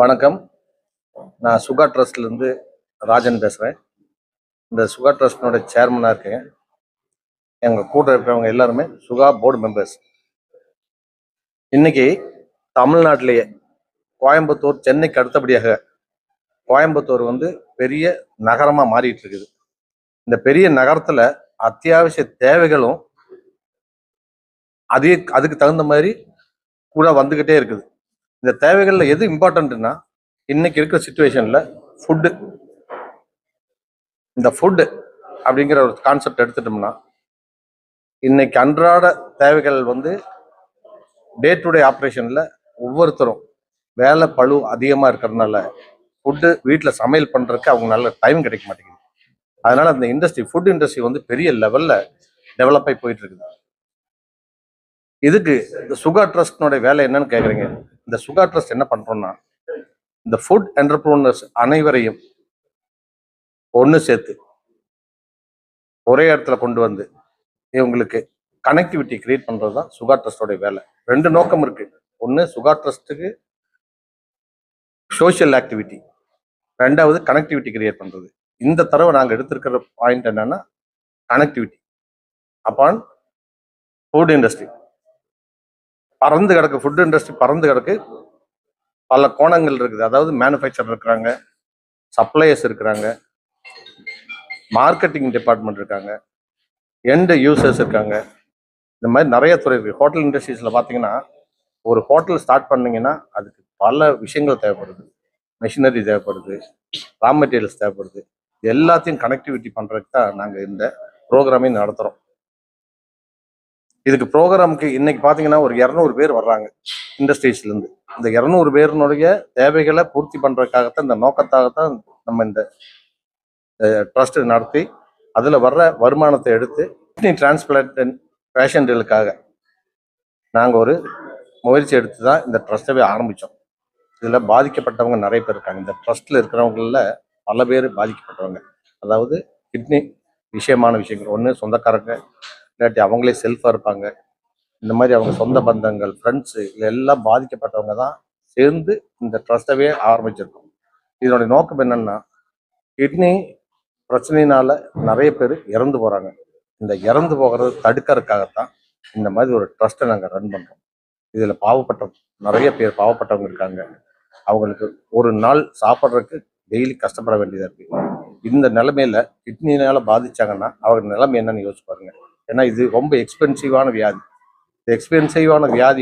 வணக்கம். நான் சுகா ட்ரஸ்ட்லேருந்து ராஜன் பேசுகிறேன் இந்த சுகா ட்ரஸ்டினோட சேர்மனாக இருக்கேன். எங்கள் கூட இருக்கிறவங்க எல்லாருமே சுகா போர்டு மெம்பர்ஸ் இன்னைக்கு தமிழ்நாட்டிலேயே கோயம்புத்தூர் சென்னைக்கு அடுத்தபடியாக கோயம்புத்தூர் வந்து பெரிய நகரமாக மாறிட்டு இருக்குது. இந்த பெரிய நகரத்தில் அத்தியாவசிய தேவைகளும் அதே அதுக்கு தகுந்த மாதிரி கூட வந்துக்கிட்டே இருக்குது. இந்த தேவைகளில் எது இம்பார்ட்டன்ட்னா இன்னைக்கு இருக்கிற சுச்சுவேஷனில் ஃபுட்டு இந்த ஃபுட்டு அப்படிங்கிற ஒரு கான்செப்ட் எடுத்துட்டோம்னா இன்னைக்கு அன்றாட தேவைகள் வந்து டே டு டே ஆப்ரேஷனில் ஒவ்வொருத்தரும் வேலை பளு அதிகமாக இருக்கிறதுனால ஃபுட்டு வீட்டில் சமையல் பண்ணுறதுக்கு அவங்க நல்ல டைம் கிடைக்க மாட்டேங்குது. அதனால் அந்த இண்டஸ்ட்ரி ஃபுட் இண்டஸ்ட்ரி வந்து பெரிய லெவலில் டெவலப் ஆகி போயிட்டு இருக்குது. இதுக்கு இந்த சுகா ட்ரஸ்டினுடைய வேலை என்னன்னு கேட்குறீங்க இந்த சுகா ட்ரஸ்ட் என்ன பண்றோம்னா இந்த ஃபுட் என்டர்பிரோனர்ஸ் அனைவரையும் ஒன்று சேர்த்து ஒரே இடத்துல கொண்டு வந்து இவங்களுக்கு கனெக்டிவிட்டி கிரியேட் பண்ணுறது தான் சுகா ட்ரஸ்டோடைய வேலை. ரெண்டு நோக்கம் இருக்கு. ஒன்று சுகா ட்ரஸ்ட்டுக்கு சோஷியல் ஆக்டிவிட்டி ரெண்டாவது கனெக்டிவிட்டி கிரியேட் பண்ணுறது இந்த தடவை நாங்கள் எடுத்திருக்கிற பாயிண்ட் என்னன்னா கனெக்டிவிட்டி அப்பான் ஃபுட் இண்டஸ்ட்ரி பறந்து கிடக்கு ஃபுட் இண்டஸ்ட்ரி பறந்து கிடக்கு. பல கோணங்கள் இருக்குது. அதாவது மேனுஃபேக்சர் இருக்கிறாங்க சப்ளையர்ஸ் இருக்கிறாங்க மார்க்கெட்டிங் டிபார்ட்மெண்ட் இருக்காங்க எண்டு யூசர்ஸ் இருக்காங்க. இந்த மாதிரி நிறைய துறை இருக்குது ஹோட்டல் இண்டஸ்ட்ரீஸில் பார்த்தீங்கன்னா ஒரு ஹோட்டல் ஸ்டார்ட் பண்ணிங்கன்னா அதுக்கு பல விஷயங்கள் தேவைப்படுது. மெஷினரி தேவைப்படுது ரா மெட்டீரியல்ஸ் தேவைப்படுது. இது எல்லாத்தையும் கனெக்டிவிட்டி பண்ணுறதுக்கு தான் நாங்கள் இந்த ப்ரோக்ராமே நடத்துகிறோம் இதுக்கு ப்ரோக்ராமுக்கு இன்னைக்கு பார்த்தீங்கன்னா ஒரு இரநூறு பேர் வர்றாங்க இண்டஸ்ட்ரீஸ்லேருந்து இந்த இரநூறு பேருனுடைய தேவைகளை பூர்த்தி பண்ணுறதுக்காகத்தான் இந்த நோக்கத்தாகத்தான் நம்ம இந்த ட்ரஸ்ட் நடத்தி அதில் வர்ற வருமானத்தை எடுத்து கிட்னி டிரான்ஸ்பிளான்ட் பேஷண்ட்டுகளுக்காக நாங்கள் ஒரு முயற்சி எடுத்து தான் இந்த ட்ரஸ்ட்டவே ஆரம்பித்தோம் இதில் பாதிக்கப்பட்டவங்க நிறைய பேர் இருக்காங்க. இந்த ட்ரஸ்ட்டில் இருக்கிறவங்களில் பல பேர் பாதிக்கப்பட்டவங்க. அதாவது கிட்னி விஷயமான விஷயங்கள். ஒன்று சொந்தக்காரங்க இல்லாட்டி அவங்களே செல்ஃபாக இருப்பாங்க. இந்த மாதிரி அவங்க சொந்த பந்தங்கள் ஃப்ரெண்ட்ஸு எல்லாம் பாதிக்கப்பட்டவங்க தான் சேர்ந்து இந்த ட்ரஸ்ட்டவே ஆரம்பிச்சிருக்கோம். இதனுடைய நோக்கம் என்னன்னா கிட்னி பிரச்சனையினால் நிறைய பேர் இறந்து போகிறாங்க இந்த இறந்து போகிறத தடுக்கிறதுக்காகத்தான் இந்த மாதிரி ஒரு ட்ரஸ்ட்டை நாங்கள் ரன் பண்ணுறோம் இதில் பாவப்பட்ட நிறைய பேர் பாவப்பட்டவங்க இருக்காங்க. அவங்களுக்கு ஒரு நாள் சாப்பிட்றதுக்கு டெய்லி கஷ்டப்பட வேண்டியதாக இருக்குது இந்த நிலமையில கிட்னினால பாதிச்சாங்கன்னா அவங்க நிலைமை என்னன்னு யோசிச்சு பாருங்க. ஏன்னா இது ரொம்ப எக்ஸ்பென்சிவான வியாதி. இந்த எக்ஸ்பென்சிவான வியாதி